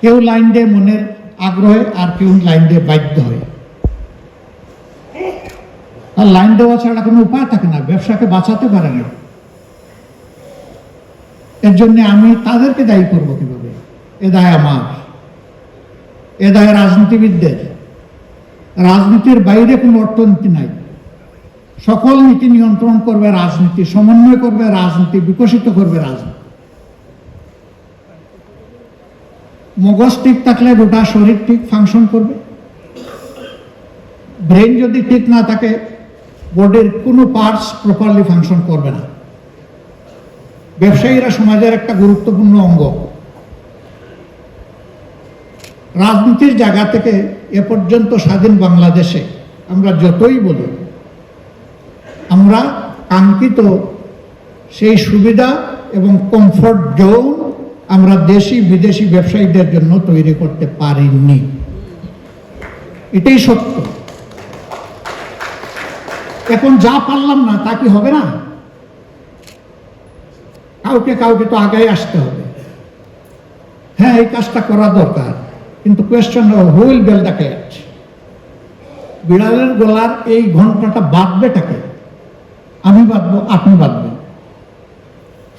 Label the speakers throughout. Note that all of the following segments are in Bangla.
Speaker 1: কেউ লাইন দিয়ে মনের আগ্রহে আর কেউ লাইন দিয়ে বাধ্য হয়। আর লাইন দেওয়া ছাড়া কোনো উপায় থাকে না, ব্যবসাকে বাঁচাতে পারে না। এর জন্য আমি তাদেরকে দায়ী করব কীভাবে? এ দায় আমার। এ দায় রাজনীতিবিদদের। রাজনীতির বাইরে কোনো অর্থনীতি নাই। সকল নীতি নিয়ন্ত্রণ করবে রাজনীতি, সমন্বয় করবে রাজনীতি, বিকশিত করবে রাজনীতি। মগজ ঠিক থাকলে গোটা শরীর ঠিক ফাংশন করবে। ব্রেন যদি ঠিক না থাকে বডির কোনো পার্টস প্রপারলি ফাংশন করবে না। ব্যবসায়ীরা সমাজের একটা গুরুত্বপূর্ণ অঙ্গ। রাজনীতির জায়গা থেকে এ পর্যন্ত স্বাধীন বাংলাদেশে আমরা যতই বলি, আমরা কাঙ্ক্ষিত সেই সুবিধা এবং কমফোর্ট জোন আমরা দেশি, বিদেশি ব্যবসায়ীদের জন্য তৈরি করতে পারিনি। এটাই সত্য। এখন যা পারলাম না, তা কি হবে না? কাউকে কাউকে তো আগে আসতে হবে। হ্যাঁ এই কাজটা করা দরকার, কিন্তু question who'll bell the cat বিড়ালের গলার এই ঘন্টাটা বাঁধবেটাকে আমি বাঁধবো, আপনি বাঁধবেন।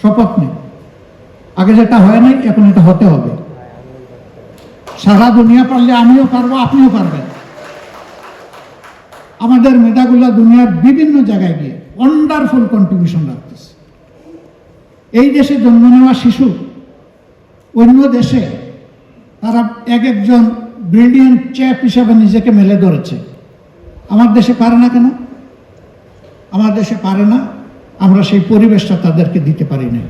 Speaker 1: শপথ নেই আগে যেটা হয় নাই, এখন এটা হতে হবে। সারা দুনিয়া পারলে আমিও পারব, আপনিও পারবেন। আমাদের মেধাগুলা দুনিয়ার বিভিন্ন জায়গায় গিয়ে ওয়ান্ডারফুল কন্ট্রিবিউশন রাখতেছে। এই দেশে জন্ম নেওয়া শিশু অন্য দেশে তারা এক একজন ব্রিলিয়েন্ট চ্যাপ হিসাবে নিজেকে মেলে ধরেছে। আমার দেশে পারে না কেন? আমার দেশে পারে না, আমরা সেই পরিবেশটা তাদেরকে দিতে পারি না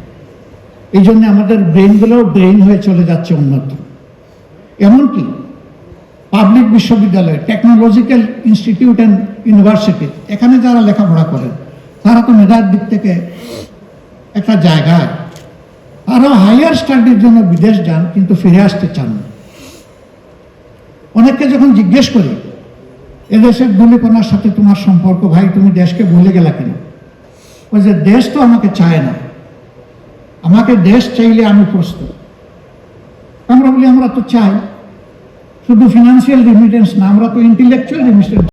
Speaker 1: এই জন্য আমাদের ব্রেনগুলোও ব্রেন হয়ে চলে যাচ্ছে উন্নত। এমনকি পাবলিক বিশ্ববিদ্যালয় টেকনোলজিক্যাল ইনস্টিটিউট অ্যান্ড ইউনিভার্সিটি এখানে যারা লেখাপড়া করেন, তারা তো মেধার দিক থেকে একটা জায়গায় তারা হায়ার স্টাডির জন্য বিদেশ যান, কিন্তু ফিরে আসতে চান না। অনেককে যখন জিজ্ঞেস করি, এদেশের দুলিপনার সাথে তোমার সম্পর্ক ভাই, তুমি দেশকে ভুলে গেলা কিনা? ওই যে দেশ তো আমাকে চায় না। আমাকে দেশ চাইলে আমি প্রস্তুত। আমরা বলি, আমরা তো চাই। শুধু ফিনান্সিয়াল রিমিটেন্স না, আমরা তো ইন্টেলেকচুয়াল রিমিটেন্স